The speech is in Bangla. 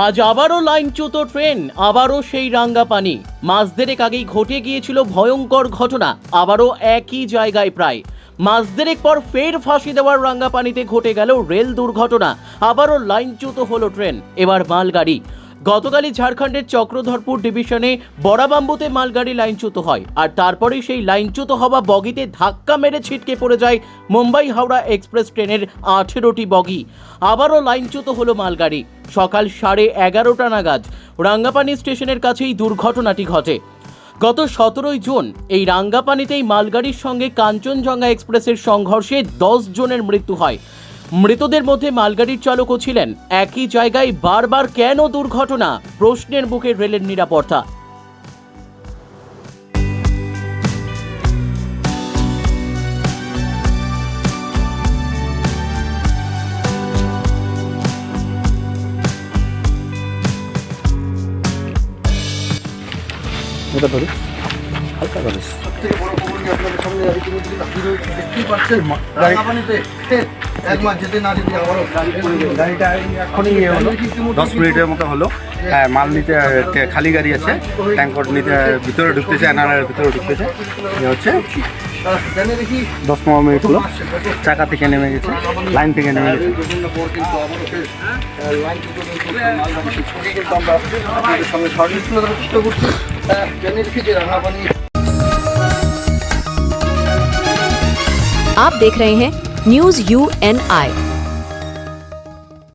আজ আবারও লাইনচ্যুত ট্রেন, আবারও সেই রাঙ্গা পানি মাস দেড়েক আগেই ঘটে গিয়েছিল ভয়ঙ্কর ঘটনা, আবারও একই জায়গায় প্রায়। মাস দেড়েক পর ফের ফাঁসি দেওয়ার রাঙ্গা পানিতে ঘটে গেল রেল দুর্ঘটনা, আবারও লাইনচ্যুত হলো ট্রেন, এবার মালগাড়ি। গতকালই ঝাড়খণ্ডের চক্রধরপুর ডিভিশনে বড়াবাম্বুতে মালগাড়ি লাইনচ্যুত হয়, আর তারপরে সেই লাইনচ্যুত হওয়া বগিতে ধাক্কা মেরে ছিটকে পড়ে যায় মুম্বাই হাওড়া এক্সপ্রেস ট্রেনের আঠেরোটি বগি। আবারও লাইনচ্যুত হলো মালগাড়ি। সকাল সাড়ে এগারোটা নাগাদ রাঙ্গাপানি স্টেশনের কাছেই দুর্ঘটনাটি ঘটে। গত সতেরোই জুন এই রাঙ্গাপানিতেই মালগাড়ির সঙ্গে কাঞ্চনজঙ্ঘা এক্সপ্রেসের সংঘর্ষে দশ জনের মৃত্যু হয়। মৃতদের মধ্যে মালগাড়ির চালকও ছিলেন। একই জায়গায় বারবার কেন দুর্ঘটনা? প্রশ্নের মুখে রেলের নিরাপত্তা। ওটা ধরুন হালকা ধরিস থেকে বড় পুকুরি আপনাদের সামনে? আমি তুমি দেখতেই পাচ্ছেন রাঙাপানিতে। এক মাস যেতে না যেতে আবারও গাড়িটা এখনই ইয়ে হলো দশ মিনিটের মতো হলো হ্যাঁ মাল নিতে কে- খালি গাড়ি আছে ট্যাঙ্কর নিতে ভিতরে ঢুকতেছে এনআরএর ভিতরে ঢুকতেছে এ হচ্ছে জানে দেখি দশ পনেরো মিনিট হলো চাকা থেকে নেমে গেছে লাইন থেকে নেমে গেছে বিভিন্ন পর কিন্তু আবারও ফের আহ, লাইন থেকে কিন্তু মালগাড়ি ছুটে কিন্তু আমরা আপনাদের সঙ্গে সহযোগিতা তুলে ধরার চেষ্টা করছি আহ, জেনে রেখি যে রাঙাপানি आप देख रहे हैं न्यूज यू एन आई